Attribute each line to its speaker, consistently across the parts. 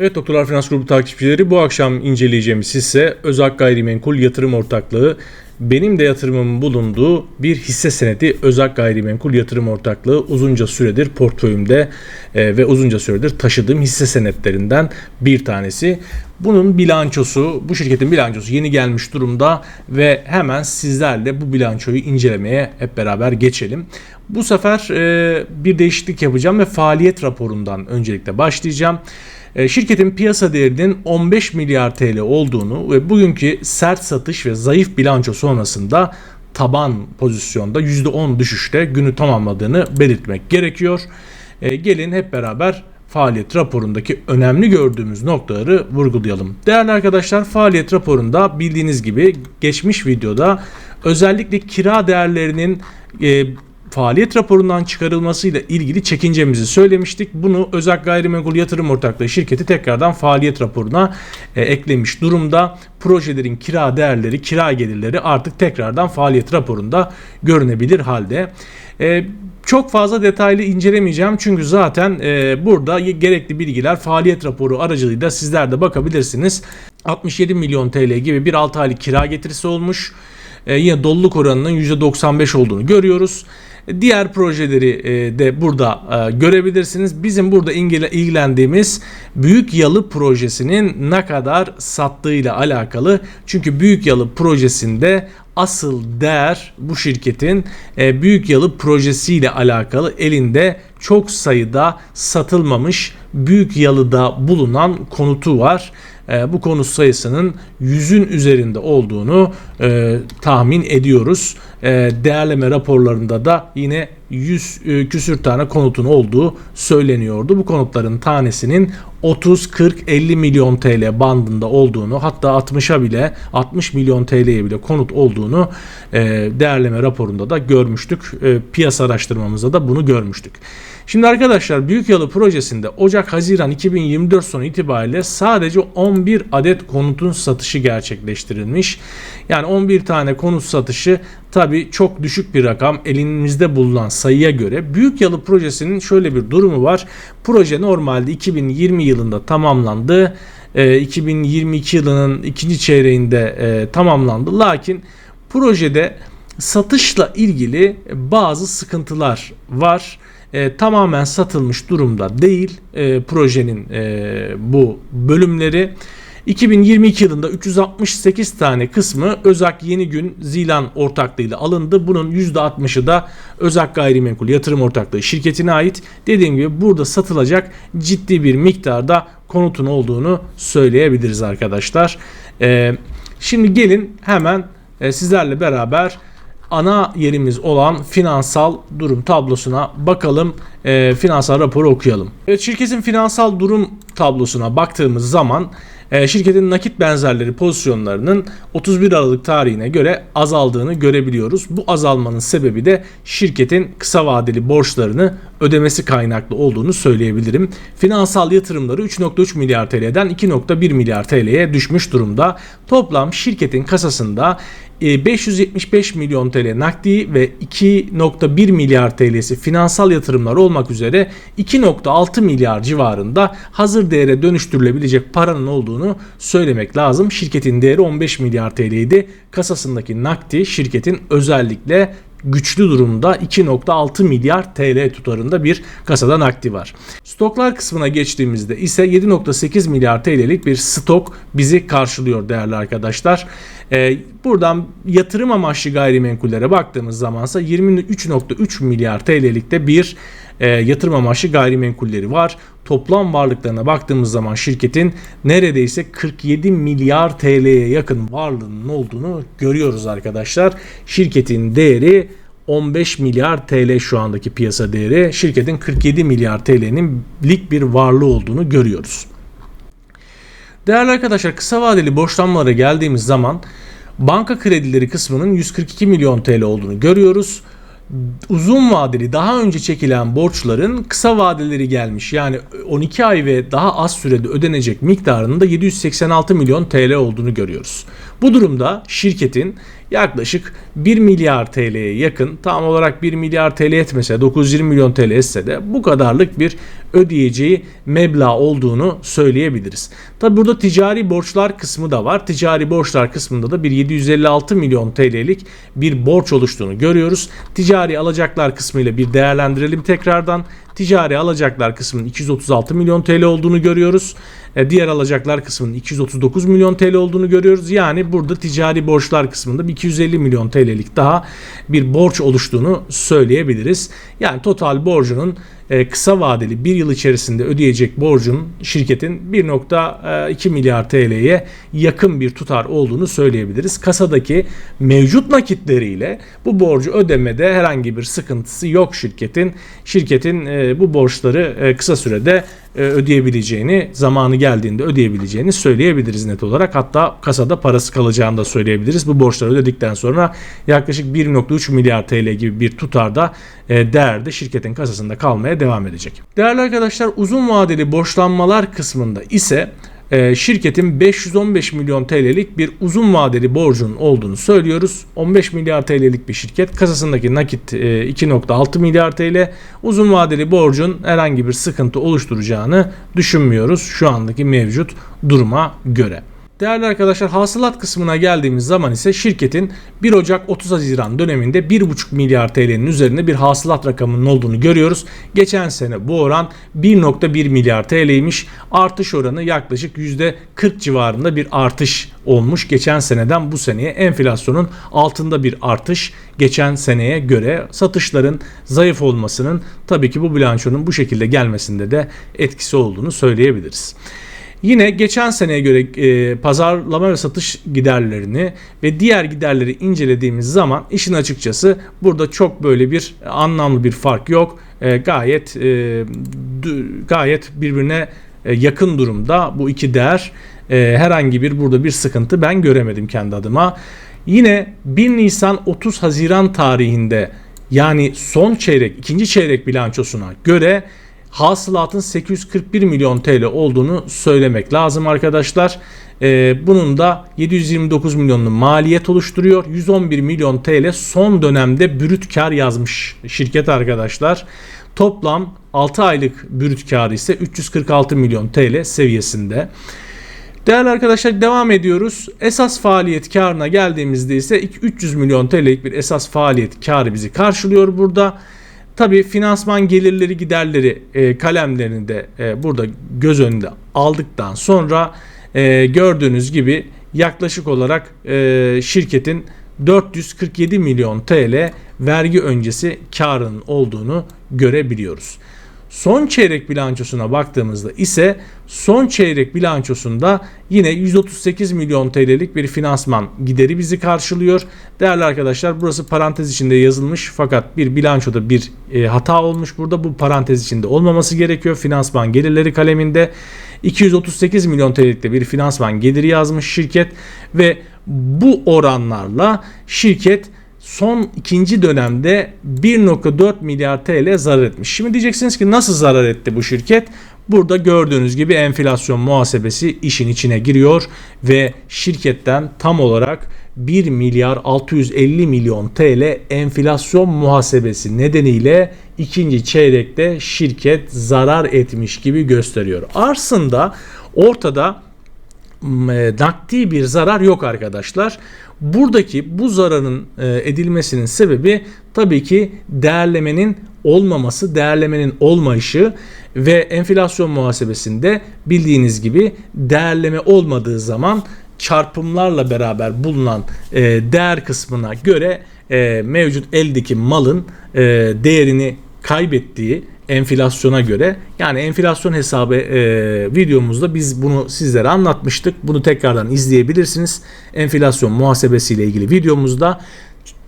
Speaker 1: Evet Doktorlar Finans Grubu takipçileri bu akşam inceleyeceğimiz hisse Özak Gayrimenkul Yatırım Ortaklığı. Benim de yatırımımın bulunduğu bir hisse senedi Özak Gayrimenkul Yatırım Ortaklığı uzunca süredir portföyümde e, ve uzunca süredir taşıdığım hisse senetlerinden bir tanesi. Bunun bilançosu, bu şirketin bilançosu yeni gelmiş durumda ve hemen sizlerle bu bilançoyu incelemeye hep beraber geçelim. Bu sefer e, bir değişiklik yapacağım ve faaliyet raporundan öncelikle başlayacağım. E, Şirketin piyasa değerinin 15 milyar TL olduğunu ve bugünkü sert satış ve zayıf bilanço sonrasında taban pozisyonda %10 düşüşte günü tamamladığını belirtmek gerekiyor. E, Gelin hep beraber faaliyet raporundaki önemli gördüğümüz noktaları vurgulayalım. Değerli arkadaşlar faaliyet raporunda bildiğiniz gibi geçmiş videoda özellikle kira değerlerinin e, faaliyet raporundan çıkarılmasıyla ilgili çekincemizi söylemiştik. Bunu Özak Gayrimenkul Yatırım Ortaklığı şirketi tekrardan faaliyet raporuna e, eklemiş durumda. Projelerin kira değerleri, kira gelirleri artık tekrardan faaliyet raporunda görünebilir halde. E, çok fazla detaylı incelemeyeceğim çünkü zaten e, burada gerekli bilgiler faaliyet raporu aracılığıyla sizler de bakabilirsiniz. 67 milyon TL gibi bir 6 aylık kira getirisi olmuş. E, yine doluluk oranının %95 olduğunu görüyoruz. Diğer projeleri e, de burada e, görebilirsiniz. Bizim burada ilgilendiğimiz Büyük Yalı projesinin ne kadar sattığıyla alakalı. Çünkü Büyük Yalı projesinde asıl değer bu şirketin e, Büyük Yalı projesiyle alakalı elinde çok sayıda satılmamış Büyük Yalı'da bulunan konutu var. Bu konut sayısının yüzün üzerinde olduğunu tahmin ediyoruz e, değerleme raporlarında da yine 100 e, küsür tane konutun olduğu söyleniyordu. Bu konutların tanesinin 30, 40, 50 milyon TL bandında olduğunu hatta 60'a bile 60 milyon TL'ye bile konut olduğunu e, değerleme raporunda da görmüştük. E, piyasa araştırmamızda da bunu görmüştük. Şimdi arkadaşlar Büyük Yalı projesinde Ocak-Haziran 2024 sonu itibariyle sadece 11 adet konutun satışı gerçekleştirilmiş. Yani 11 tane konut satışı tabi çok düşük bir rakam elimizde bulunan sayıya göre. Büyük Yalı projesinin şöyle bir durumu var. Proje normalde 2020 yılında tamamlandı. E, 2022 yılının ikinci çeyreğinde e, tamamlandı. Lakin projede satışla ilgili bazı sıkıntılar var. E, tamamen satılmış durumda değil e, projenin e, bu bölümleri. 2022 yılında 368 tane kısmı Özak Yeni Gün Zilan ortaklığıyla alındı. Bunun %60'ı da Özak Gayrimenkul Yatırım Ortaklığı şirketine ait. Dediğim gibi burada satılacak ciddi bir miktarda konutun olduğunu söyleyebiliriz arkadaşlar. Ee, şimdi gelin hemen e, sizlerle beraber ana yerimiz olan finansal durum tablosuna bakalım. E, finansal raporu okuyalım. Evet, şirketin finansal durum tablosuna baktığımız zaman şirketin nakit benzerleri pozisyonlarının 31 Aralık tarihine göre azaldığını görebiliyoruz. Bu azalmanın sebebi de şirketin kısa vadeli borçlarını ödemesi kaynaklı olduğunu söyleyebilirim. Finansal yatırımları 3.3 milyar TL'den 2.1 milyar TL'ye düşmüş durumda. Toplam şirketin kasasında 575 e, milyon TL nakdi ve 2.1 milyar TL'si finansal yatırımlar olmak üzere 2.6 milyar civarında hazır değere dönüştürülebilecek paranın olduğunu söylemek lazım. Şirketin değeri 15 milyar TL'ydi. Kasasındaki nakdi şirketin özellikle güçlü durumda 2.6 milyar TL tutarında bir kasada nakdi var. Stoklar kısmına geçtiğimizde ise 7.8 milyar TL'lik bir stok bizi karşılıyor değerli arkadaşlar. Ee, buradan yatırım amaçlı gayrimenkullere baktığımız zamansa 23.3 milyar TL'lik de bir e, yatırım amaçlı gayrimenkulleri var. Toplam varlıklarına baktığımız zaman şirketin neredeyse 47 milyar TL'ye yakın varlığının olduğunu görüyoruz arkadaşlar. Şirketin değeri 15 milyar TL şu andaki piyasa değeri. Şirketin 47 milyar TL'nin lik bir varlığı olduğunu görüyoruz. Değerli arkadaşlar kısa vadeli borçlanmalara geldiğimiz zaman banka kredileri kısmının 142 milyon TL olduğunu görüyoruz uzun vadeli daha önce çekilen borçların kısa vadeleri gelmiş. Yani 12 ay ve daha az sürede ödenecek miktarının da 786 milyon TL olduğunu görüyoruz. Bu durumda şirketin yaklaşık 1 milyar TL'ye yakın tam olarak 1 milyar TL etmese 920 milyon TL etse de bu kadarlık bir ödeyeceği meblağ olduğunu söyleyebiliriz. Tabi burada ticari borçlar kısmı da var. Ticari borçlar kısmında da bir 756 milyon TL'lik bir borç oluştuğunu görüyoruz. Ticari alacaklar kısmıyla bir değerlendirelim tekrardan. Ticari alacaklar kısmının 236 milyon TL olduğunu görüyoruz. E, diğer alacaklar kısmının 239 milyon TL olduğunu görüyoruz. Yani burada ticari borçlar kısmında bir 250 milyon TL'lik daha bir borç oluştuğunu söyleyebiliriz. Yani total borcunun kısa vadeli bir yıl içerisinde ödeyecek borcun şirketin 1.2 milyar TL'ye yakın bir tutar olduğunu söyleyebiliriz. Kasadaki mevcut nakitleriyle bu borcu ödemede herhangi bir sıkıntısı yok şirketin. Şirketin e, bu borçları kısa sürede ödeyebileceğini, zamanı geldiğinde ödeyebileceğini söyleyebiliriz net olarak. Hatta kasada parası kalacağını da söyleyebiliriz. Bu borçları ödedikten sonra yaklaşık 1.3 milyar TL gibi bir tutarda değerde şirketin kasasında kalmaya devam edecek. Değerli arkadaşlar uzun vadeli borçlanmalar kısmında ise e, şirketin 515 milyon TL'lik bir uzun vadeli borcunun olduğunu söylüyoruz. 15 milyar TL'lik bir şirket. Kasasındaki nakit 2.6 e, milyar TL. Uzun vadeli borcun herhangi bir sıkıntı oluşturacağını düşünmüyoruz şu andaki mevcut duruma göre. Değerli arkadaşlar hasılat kısmına geldiğimiz zaman ise şirketin 1 Ocak 30 Haziran döneminde 1,5 milyar TL'nin üzerinde bir hasılat rakamının olduğunu görüyoruz. Geçen sene bu oran 1.1 milyar TL'ymiş. Artış oranı yaklaşık %40 civarında bir artış olmuş. Geçen seneden bu seneye enflasyonun altında bir artış geçen seneye göre satışların zayıf olmasının tabii ki bu bilançonun bu şekilde gelmesinde de etkisi olduğunu söyleyebiliriz. Yine geçen seneye göre e, pazarlama ve satış giderlerini ve diğer giderleri incelediğimiz zaman işin açıkçası burada çok böyle bir anlamlı bir fark yok. E, gayet e, gayet birbirine e, yakın durumda bu iki değer. E, herhangi bir burada bir sıkıntı ben göremedim kendi adıma. Yine 1 Nisan 30 Haziran tarihinde yani son çeyrek, ikinci çeyrek bilançosuna göre hasılatın 841 milyon TL olduğunu söylemek lazım arkadaşlar. Ee, bunun da 729 milyonlu maliyet oluşturuyor. 111 milyon TL son dönemde brüt kar yazmış şirket arkadaşlar. Toplam 6 aylık brüt karı ise 346 milyon TL seviyesinde. Değerli arkadaşlar devam ediyoruz. Esas faaliyet karına geldiğimizde ise 300 milyon TL'lik bir esas faaliyet karı bizi karşılıyor burada. Tabii finansman gelirleri giderleri e, kalemlerini de e, burada göz önünde aldıktan sonra e, gördüğünüz gibi yaklaşık olarak e, şirketin 447 milyon TL vergi öncesi karının olduğunu görebiliyoruz. Son çeyrek bilançosuna baktığımızda ise son çeyrek bilançosunda yine 138 milyon TL'lik bir finansman gideri bizi karşılıyor. Değerli arkadaşlar burası parantez içinde yazılmış fakat bir bilançoda bir e, hata olmuş burada. Bu parantez içinde olmaması gerekiyor. Finansman gelirleri kaleminde 238 milyon TL'lik de bir finansman geliri yazmış şirket ve bu oranlarla şirket son ikinci dönemde 1.4 milyar TL zarar etmiş. Şimdi diyeceksiniz ki nasıl zarar etti bu şirket? Burada gördüğünüz gibi enflasyon muhasebesi işin içine giriyor ve şirketten tam olarak 1 milyar 650 milyon TL enflasyon muhasebesi nedeniyle ikinci çeyrekte şirket zarar etmiş gibi gösteriyor. Aslında ortada e, nakdi bir zarar yok arkadaşlar. Buradaki bu zararın e, edilmesinin sebebi tabii ki değerlemenin olmaması, değerlemenin olmayışı ve enflasyon muhasebesinde bildiğiniz gibi değerleme olmadığı zaman çarpımlarla beraber bulunan e, değer kısmına göre mevcut eldeki malın değerini kaybettiği enflasyona göre. Yani enflasyon hesabı e, videomuzda biz bunu sizlere anlatmıştık. Bunu tekrardan izleyebilirsiniz. Enflasyon muhasebesi ile ilgili videomuzda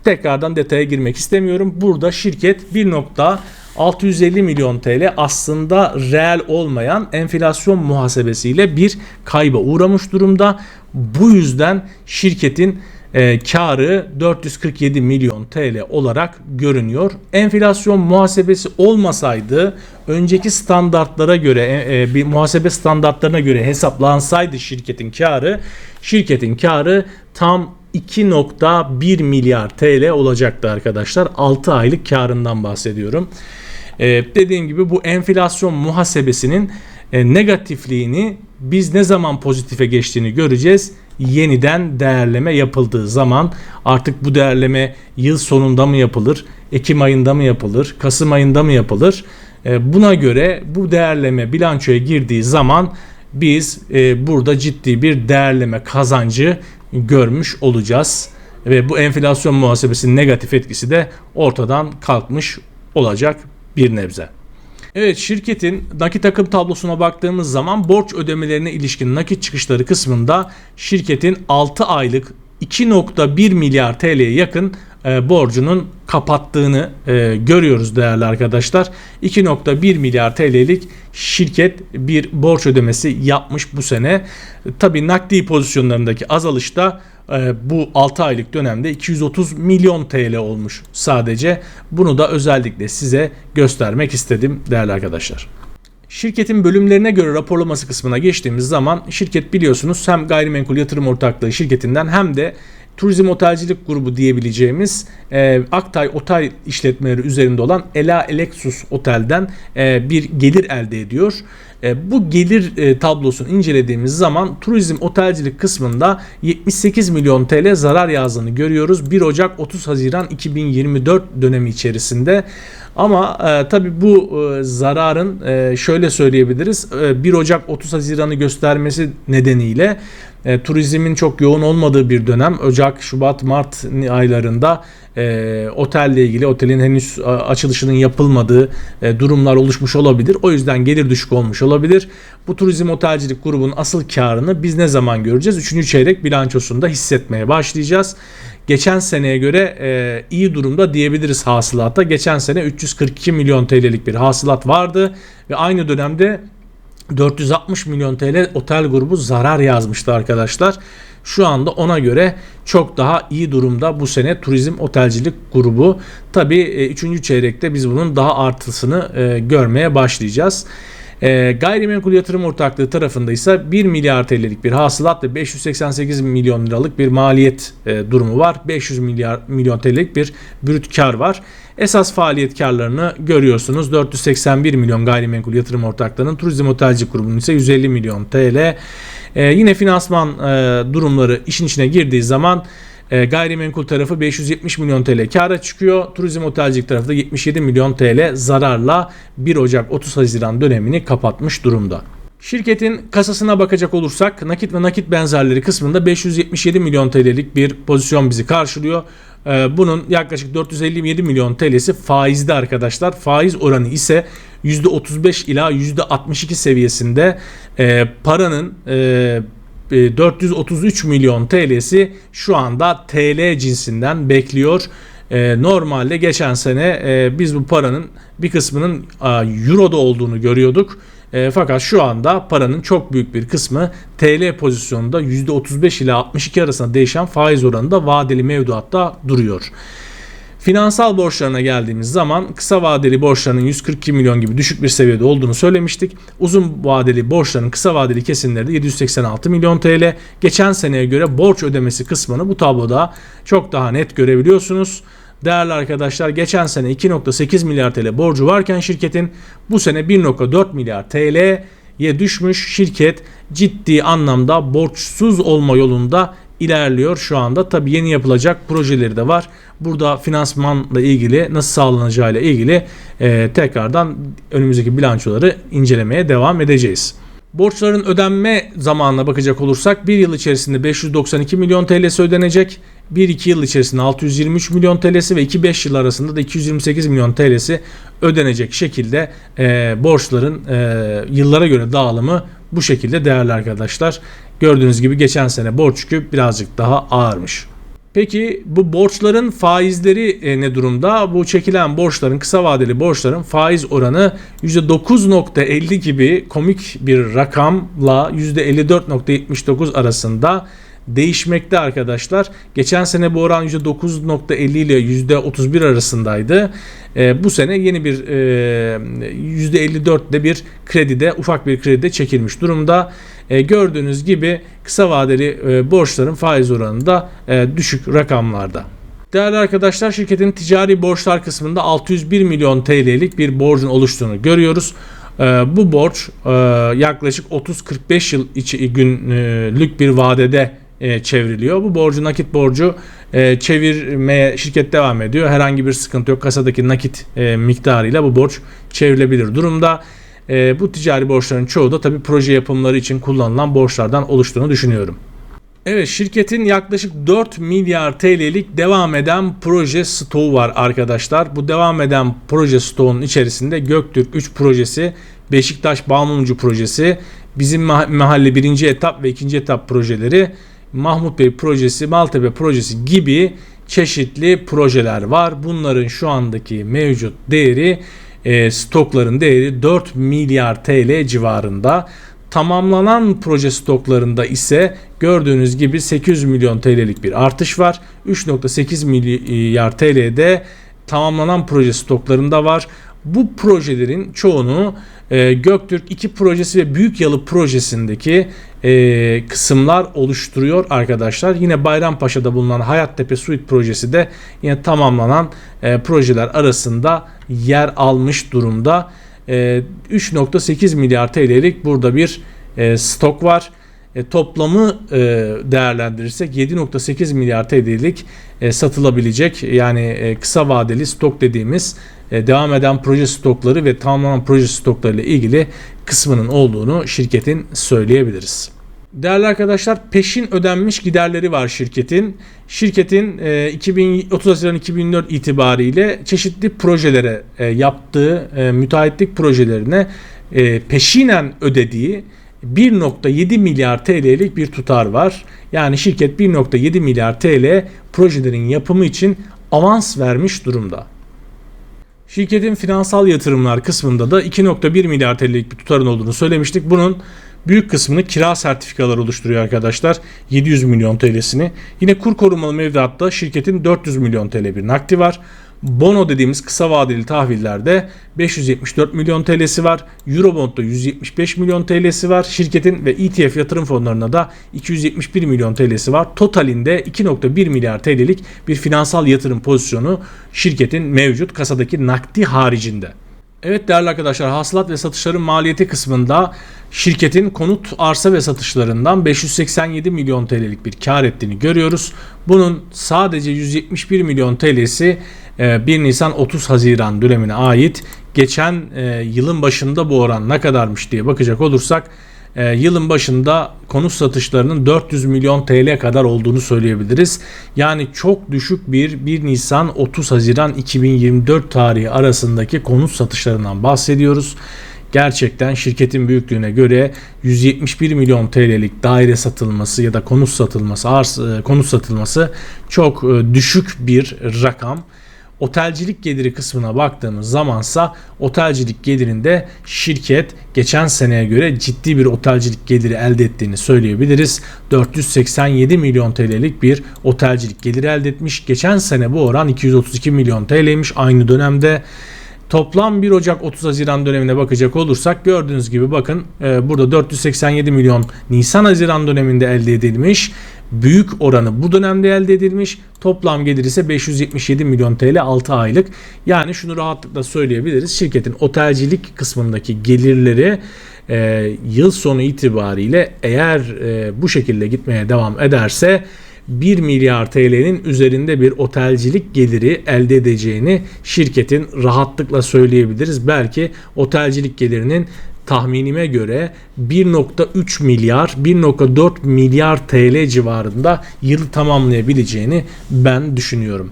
Speaker 1: tekrardan detaya girmek istemiyorum. Burada şirket 1.650 milyon TL aslında reel olmayan enflasyon muhasebesiyle bir kayba uğramış durumda. Bu yüzden şirketin e, karı 447 milyon TL olarak görünüyor. Enflasyon muhasebesi olmasaydı önceki standartlara göre e, e, bir muhasebe standartlarına göre hesaplansaydı şirketin karı şirketin karı tam 2.1 milyar TL olacaktı arkadaşlar. 6 aylık karından bahsediyorum. E, dediğim gibi bu enflasyon muhasebesinin e, negatifliğini biz ne zaman pozitife geçtiğini göreceğiz. Yeniden değerleme yapıldığı zaman artık bu değerleme yıl sonunda mı yapılır, Ekim ayında mı yapılır, Kasım ayında mı yapılır? E, buna göre bu değerleme bilançoya girdiği zaman biz e, burada ciddi bir değerleme kazancı görmüş olacağız ve bu enflasyon muhasebesinin negatif etkisi de ortadan kalkmış olacak bir nebze. Evet şirketin nakit akım tablosuna baktığımız zaman borç ödemelerine ilişkin nakit çıkışları kısmında şirketin 6 aylık 2.1 milyar TL'ye yakın e, borcunun kapattığını e, görüyoruz değerli arkadaşlar. 2.1 milyar TL'lik şirket bir borç ödemesi yapmış bu sene. Tabi nakdi pozisyonlarındaki azalışta e, bu 6 aylık dönemde 230 milyon TL olmuş sadece. Bunu da özellikle size göstermek istedim değerli arkadaşlar. Şirketin bölümlerine göre raporlaması kısmına geçtiğimiz zaman şirket biliyorsunuz hem gayrimenkul yatırım ortaklığı şirketinden hem de turizm otelcilik grubu diyebileceğimiz e, Aktay Otel işletmeleri üzerinde olan Ela Alexus Otel'den e, bir gelir elde ediyor. E, bu gelir e, tablosunu incelediğimiz zaman turizm otelcilik kısmında 78 milyon TL zarar yazdığını görüyoruz. 1 Ocak 30 Haziran 2024 dönemi içerisinde. Ama e, tabi bu e, zararın e, şöyle söyleyebiliriz. E, 1 Ocak 30 Haziran'ı göstermesi nedeniyle e, turizmin çok yoğun olmadığı bir dönem Ocak, Şubat, Mart aylarında e, otelle ilgili otelin henüz açılışının yapılmadığı e, durumlar oluşmuş olabilir. O yüzden gelir düşük olmuş olabilir. Bu turizm otelcilik grubunun asıl karını biz ne zaman göreceğiz? Üçüncü çeyrek bilançosunda hissetmeye başlayacağız. Geçen seneye göre e, iyi durumda diyebiliriz hasılata. Geçen sene 342 milyon TL'lik bir hasılat vardı ve aynı dönemde 460 milyon TL otel grubu zarar yazmıştı arkadaşlar. Şu anda ona göre çok daha iyi durumda bu sene turizm otelcilik grubu. Tabi 3. E, çeyrekte biz bunun daha artısını e, görmeye başlayacağız. E, gayrimenkul yatırım ortaklığı tarafında ise 1 milyar TL'lik bir hasılat ve 588 milyon liralık bir maliyet durumu var. 500 milyar milyon TL'lik bir brüt kar var. Esas faaliyet karlarını görüyorsunuz. 481 milyon gayrimenkul yatırım ortaklığının turizm otelci grubunun ise 150 milyon TL. E, yine finansman e, durumları işin içine girdiği zaman e, gayrimenkul tarafı 570 milyon TL kara çıkıyor. Turizm otelcilik tarafı da 77 milyon TL zararla 1 Ocak 30 Haziran dönemini kapatmış durumda. Şirketin kasasına bakacak olursak nakit ve nakit benzerleri kısmında 577 milyon TL'lik bir pozisyon bizi karşılıyor. Ee, bunun yaklaşık 457 milyon TL'si faizde arkadaşlar. Faiz oranı ise %35 ila %62 seviyesinde ee, paranın 433 e, milyon TL'si şu anda TL cinsinden bekliyor. Ee, normalde geçen sene e, biz bu paranın bir kısmının Euro'da olduğunu görüyorduk. E, fakat şu anda paranın çok büyük bir kısmı TL pozisyonunda %35 ile 62 arasında değişen faiz oranında vadeli mevduatta duruyor. Finansal borçlarına geldiğimiz zaman kısa vadeli borçların 142 milyon gibi düşük bir seviyede olduğunu söylemiştik. Uzun vadeli borçların kısa vadeli kesimleri de 786 milyon TL. Geçen seneye göre borç ödemesi kısmını bu tabloda çok daha net görebiliyorsunuz. Değerli arkadaşlar geçen sene 2.8 milyar TL borcu varken şirketin bu sene 1.4 milyar TL'ye düşmüş. Şirket ciddi anlamda borçsuz olma yolunda ilerliyor şu anda. Tabi yeni yapılacak projeleri de var. Burada finansmanla ilgili nasıl sağlanacağıyla ilgili e, tekrardan önümüzdeki bilançoları incelemeye devam edeceğiz. Borçların ödenme zamanına bakacak olursak bir yıl içerisinde 592 milyon TL'si ödenecek. 1-2 yıl içerisinde 623 milyon TL'si ve 2-5 yıl arasında da 228 milyon TL'si ödenecek şekilde e, borçların e, yıllara göre dağılımı bu şekilde değerli arkadaşlar. Gördüğünüz gibi geçen sene borç yükü birazcık daha ağırmış. Peki bu borçların faizleri e, ne durumda? Bu çekilen borçların kısa vadeli borçların faiz oranı %9.50 gibi komik bir rakamla %54.79 arasında değişmekte arkadaşlar. Geçen sene bu oran %9.50 ile %31 arasındaydı. E, bu sene yeni bir e, %54'de bir kredide ufak bir kredide çekilmiş durumda. E, gördüğünüz gibi kısa vadeli e, borçların faiz oranında e, düşük rakamlarda. Değerli arkadaşlar şirketin ticari borçlar kısmında 601 milyon TL'lik bir borcun oluştuğunu görüyoruz. Ee, bu borç e, yaklaşık 30-45 yıl içi günlük bir vadede e, çevriliyor. Bu borcu nakit borcu e, çevirmeye şirket devam ediyor. Herhangi bir sıkıntı yok. Kasadaki nakit e, miktarıyla bu borç çevrilebilir durumda. E, bu ticari borçların çoğu da tabii proje yapımları için kullanılan borçlardan oluştuğunu düşünüyorum. Evet şirketin yaklaşık 4 milyar TL'lik devam eden proje stoğu var arkadaşlar. Bu devam eden proje stoğunun içerisinde Göktürk 3 projesi, Beşiktaş Bağmumcu projesi, bizim mahalle birinci etap ve ikinci etap projeleri, Mahmut Bey projesi, Maltepe projesi gibi çeşitli projeler var. Bunların şu andaki mevcut değeri e, stokların değeri 4 milyar TL civarında. Tamamlanan proje stoklarında ise gördüğünüz gibi 800 milyon TL'lik bir artış var. 3.8 milyar TL'de tamamlanan proje stoklarında var. Bu projelerin çoğunu e, Göktürk 2 projesi ve Büyük Yalı projesindeki e, kısımlar oluşturuyor arkadaşlar. Yine Bayrampaşa'da bulunan Hayattepe Suite projesi de yine tamamlanan e, projeler arasında yer almış durumda. 3.8 milyar TL'lik burada bir stok var. E, toplamı e, değerlendirirsek 7.8 milyar TL'lik e, satılabilecek yani e, kısa vadeli stok dediğimiz devam eden proje stokları ve tamamlanan proje stokları ile ilgili kısmının olduğunu şirketin söyleyebiliriz. Değerli arkadaşlar peşin ödenmiş giderleri var şirketin. Şirketin e, 2030 Haziran 2004 itibariyle çeşitli projelere yaptığı e, müteahhitlik projelerine peşinen ödediği 1.7 milyar TL'lik bir tutar var. Yani şirket 1.7 milyar TL projelerin yapımı için avans vermiş durumda. Şirketin finansal yatırımlar kısmında da 2.1 milyar TL'lik bir tutarın olduğunu söylemiştik. Bunun büyük kısmını kira sertifikaları oluşturuyor arkadaşlar. 700 milyon TL'sini. Yine kur korumalı mevduatta şirketin 400 milyon TL bir nakdi var. Bono dediğimiz kısa vadeli tahvillerde 574 milyon TL'si var. Eurobond'da 175 milyon TL'si var. Şirketin ve ETF yatırım fonlarına da 271 milyon TL'si var. Totalinde 2.1 milyar TL'lik bir finansal yatırım pozisyonu şirketin mevcut kasadaki nakdi haricinde. Evet değerli arkadaşlar hasılat ve satışların maliyeti kısmında şirketin konut arsa ve satışlarından 587 milyon TL'lik bir kar ettiğini görüyoruz. Bunun sadece 171 milyon TL'si 1 ee, Nisan 30 Haziran dönemine ait. Geçen e, yılın başında bu oran ne kadarmış diye bakacak olursak e, yılın başında konut satışlarının 400 milyon TL kadar olduğunu söyleyebiliriz. Yani çok düşük bir 1 Nisan 30 Haziran 2024 tarihi arasındaki konut satışlarından bahsediyoruz. Gerçekten şirketin büyüklüğüne göre 171 milyon TL'lik daire satılması ya da konut satılması, arz e, konut satılması çok düşük bir rakam. Otelcilik geliri kısmına baktığımız zamansa otelcilik gelirinde şirket geçen seneye göre ciddi bir otelcilik geliri elde ettiğini söyleyebiliriz. 487 milyon TL'lik bir otelcilik geliri elde etmiş. Geçen sene bu oran 232 milyon TL'ymiş aynı dönemde. Toplam 1 Ocak 30 Haziran dönemine bakacak olursak gördüğünüz gibi bakın e, burada 487 milyon Nisan Haziran döneminde elde edilmiş büyük oranı bu dönemde elde edilmiş. Toplam gelir ise 577 milyon TL 6 aylık. Yani şunu rahatlıkla söyleyebiliriz. Şirketin otelcilik kısmındaki gelirleri e, yıl sonu itibariyle eğer e, bu şekilde gitmeye devam ederse 1 milyar TL'nin üzerinde bir otelcilik geliri elde edeceğini şirketin rahatlıkla söyleyebiliriz. Belki otelcilik gelirinin tahminime göre 1.3 milyar 1.4 milyar TL civarında yılı tamamlayabileceğini ben düşünüyorum.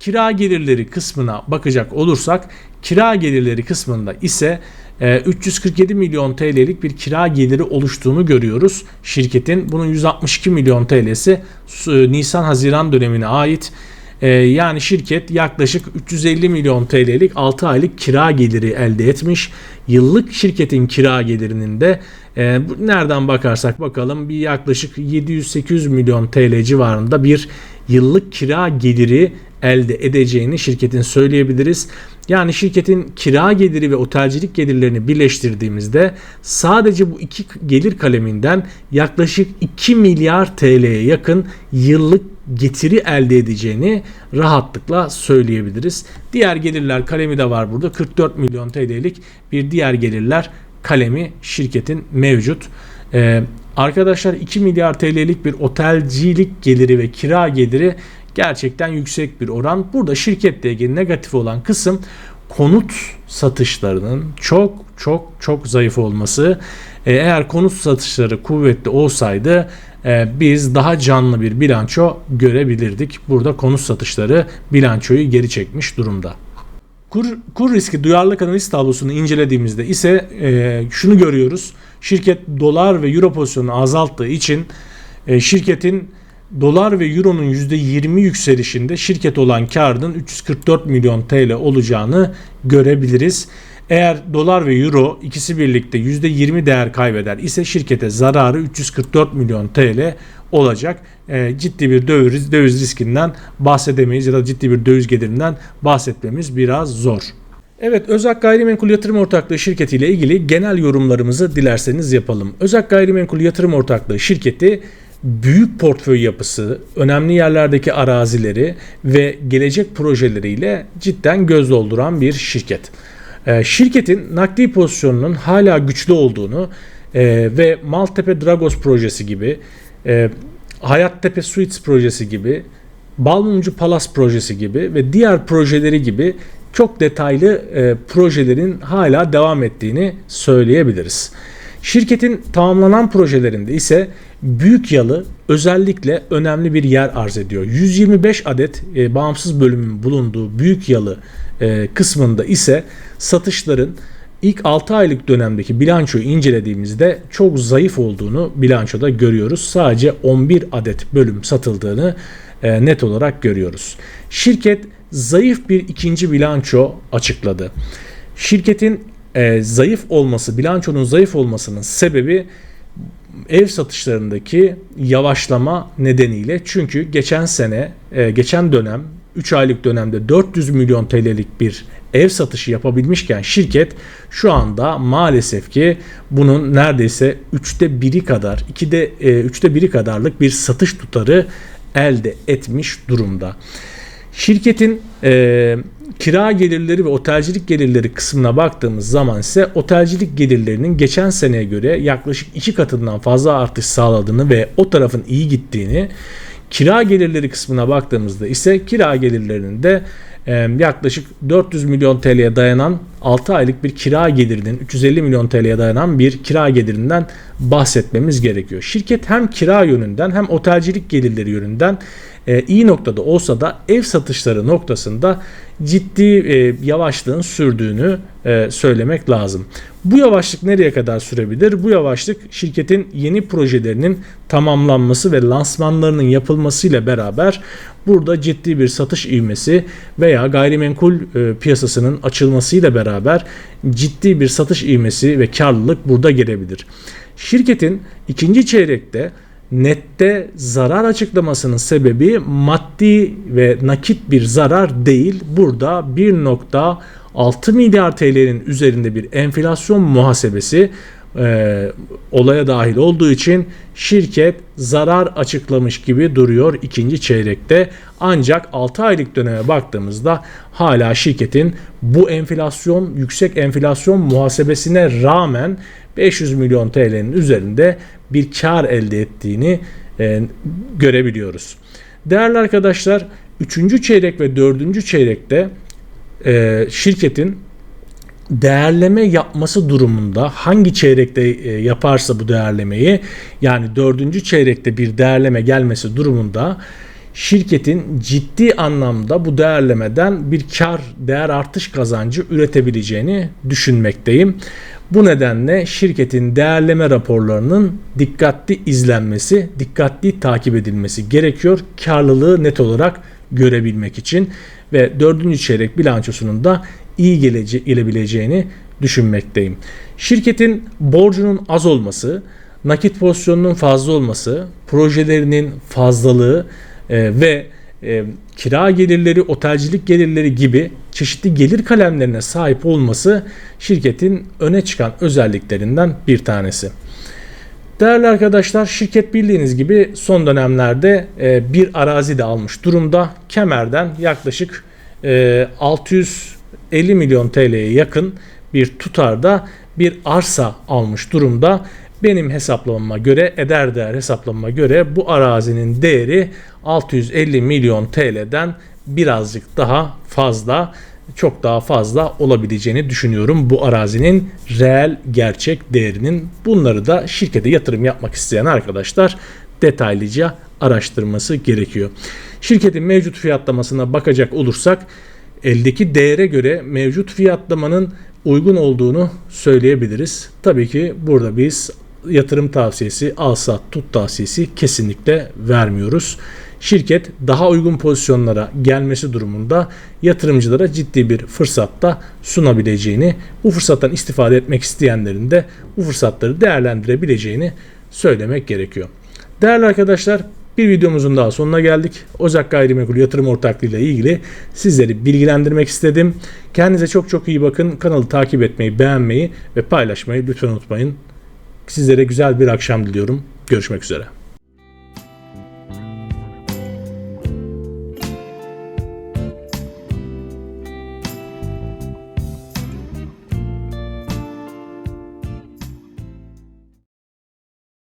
Speaker 1: Kira gelirleri kısmına bakacak olursak kira gelirleri kısmında ise 347 e, milyon TL'lik bir kira geliri oluştuğunu görüyoruz. Şirketin bunun 162 milyon TL'si Nisan-Haziran dönemine ait. E, yani şirket yaklaşık 350 milyon TL'lik 6 aylık kira geliri elde etmiş. Yıllık şirketin kira gelirinin de e, nereden bakarsak bakalım bir yaklaşık 700-800 milyon TL civarında bir yıllık kira geliri elde edeceğini şirketin söyleyebiliriz. Yani şirketin kira geliri ve otelcilik gelirlerini birleştirdiğimizde sadece bu iki gelir kaleminden yaklaşık 2 milyar TL'ye yakın yıllık getiri elde edeceğini rahatlıkla söyleyebiliriz. Diğer gelirler kalemi de var burada. 44 milyon TL'lik bir diğer gelirler kalemi şirketin mevcut. Ee, arkadaşlar 2 milyar TL'lik bir otelcilik geliri ve kira geliri gerçekten yüksek bir oran. Burada şirketle ilgili negatif olan kısım konut satışlarının çok çok çok zayıf olması. Ee, eğer konut satışları kuvvetli olsaydı biz daha canlı bir bilanço görebilirdik. Burada konut satışları bilançoyu geri çekmiş durumda. Kur, kur riski duyarlılık analiz tablosunu incelediğimizde ise e, şunu görüyoruz. Şirket dolar ve euro pozisyonunu azalttığı için e, şirketin dolar ve euronun %20 yükselişinde şirket olan karının 344 milyon TL olacağını görebiliriz. Eğer dolar ve euro ikisi birlikte %20 değer kaybeder ise şirkete zararı 344 milyon TL olacak. E, ciddi bir döviz, döviz riskinden bahsedemeyiz ya da ciddi bir döviz gelirinden bahsetmemiz biraz zor. Evet Özak Gayrimenkul Yatırım Ortaklığı şirketi ile ilgili genel yorumlarımızı dilerseniz yapalım. Özak Gayrimenkul Yatırım Ortaklığı şirketi büyük portföy yapısı, önemli yerlerdeki arazileri ve gelecek projeleriyle cidden göz dolduran bir şirket. Ee, şirketin nakdi pozisyonunun hala güçlü olduğunu e, ve Maltepe Dragos projesi gibi, e, Hayattepe Suites projesi gibi, Balmumcu Palas projesi gibi ve diğer projeleri gibi çok detaylı e, projelerin hala devam ettiğini söyleyebiliriz. Şirketin tamamlanan projelerinde ise Büyük Yalı özellikle önemli bir yer arz ediyor. 125 adet e, bağımsız bölümün bulunduğu Büyük Yalı e, kısmında ise satışların ilk 6 aylık dönemdeki bilançoyu incelediğimizde çok zayıf olduğunu bilançoda görüyoruz. Sadece 11 adet bölüm satıldığını e, net olarak görüyoruz. Şirket zayıf bir ikinci bilanço açıkladı. Şirketin e, zayıf olması, bilançonun zayıf olmasının sebebi ev satışlarındaki yavaşlama nedeniyle. Çünkü geçen sene, e, geçen dönem 3 aylık dönemde 400 milyon TL'lik bir ev satışı yapabilmişken şirket şu anda maalesef ki bunun neredeyse 3'te biri kadar 2'de 3'te biri kadarlık bir satış tutarı elde etmiş durumda. Şirketin e, kira gelirleri ve otelcilik gelirleri kısmına baktığımız zaman ise otelcilik gelirlerinin geçen seneye göre yaklaşık iki katından fazla artış sağladığını ve o tarafın iyi gittiğini kira gelirleri kısmına baktığımızda ise kira gelirlerinin de yaklaşık 400 milyon TL'ye dayanan 6 aylık bir kira gelirinin 350 milyon TL'ye dayanan bir kira gelirinden bahsetmemiz gerekiyor. Şirket hem kira yönünden hem otelcilik gelirleri yönünden e, iyi noktada olsa da ev satışları noktasında ciddi e, yavaşlığın sürdüğünü e, söylemek lazım. Bu yavaşlık nereye kadar sürebilir? Bu yavaşlık şirketin yeni projelerinin tamamlanması ve lansmanlarının yapılmasıyla beraber burada ciddi bir satış ivmesi veya gayrimenkul e, piyasasının açılmasıyla beraber ciddi bir satış ivmesi ve karlılık burada gelebilir. Şirketin ikinci çeyrekte nette zarar açıklamasının sebebi maddi ve nakit bir zarar değil. Burada 1.6 milyar TL'nin üzerinde bir enflasyon muhasebesi e, olaya dahil olduğu için şirket zarar açıklamış gibi duruyor ikinci çeyrekte. Ancak 6 aylık döneme baktığımızda hala şirketin bu enflasyon yüksek enflasyon muhasebesine rağmen 500 milyon TL'nin üzerinde bir kar elde ettiğini e, görebiliyoruz. Değerli arkadaşlar 3. çeyrek ve 4. çeyrekte e, şirketin değerleme yapması durumunda hangi çeyrekte e, yaparsa bu değerlemeyi yani dördüncü çeyrekte bir değerleme gelmesi durumunda şirketin ciddi anlamda bu değerlemeden bir kar değer artış kazancı üretebileceğini düşünmekteyim. Bu nedenle şirketin değerleme raporlarının dikkatli izlenmesi, dikkatli takip edilmesi gerekiyor. Karlılığı net olarak görebilmek için ve dördüncü çeyrek bilançosunun da iyi gelece gelebileceğini düşünmekteyim. Şirketin borcunun az olması, nakit pozisyonunun fazla olması, projelerinin fazlalığı e, ve e, kira gelirleri, otelcilik gelirleri gibi çeşitli gelir kalemlerine sahip olması şirketin öne çıkan özelliklerinden bir tanesi. Değerli arkadaşlar şirket bildiğiniz gibi son dönemlerde e, bir arazi de almış durumda. Kemer'den yaklaşık e, 650 milyon TL'ye yakın bir tutarda bir arsa almış durumda. Benim hesaplamama göre, eder değer hesaplamama göre bu arazinin değeri 650 milyon TL'den birazcık daha fazla, çok daha fazla olabileceğini düşünüyorum bu arazinin reel gerçek değerinin. Bunları da şirkete yatırım yapmak isteyen arkadaşlar detaylıca araştırması gerekiyor. Şirketin mevcut fiyatlamasına bakacak olursak eldeki değere göre mevcut fiyatlamanın uygun olduğunu söyleyebiliriz. Tabii ki burada biz yatırım tavsiyesi, al sat tut tavsiyesi kesinlikle vermiyoruz. Şirket daha uygun pozisyonlara gelmesi durumunda yatırımcılara ciddi bir fırsatta sunabileceğini, bu fırsattan istifade etmek isteyenlerin de bu fırsatları değerlendirebileceğini söylemek gerekiyor. Değerli arkadaşlar bir videomuzun daha sonuna geldik. Ocak Gayrimenkul Yatırım Ortaklığı ile ilgili sizleri bilgilendirmek istedim. Kendinize çok çok iyi bakın. Kanalı takip etmeyi, beğenmeyi ve paylaşmayı lütfen unutmayın. Sizlere güzel bir akşam diliyorum. Görüşmek üzere.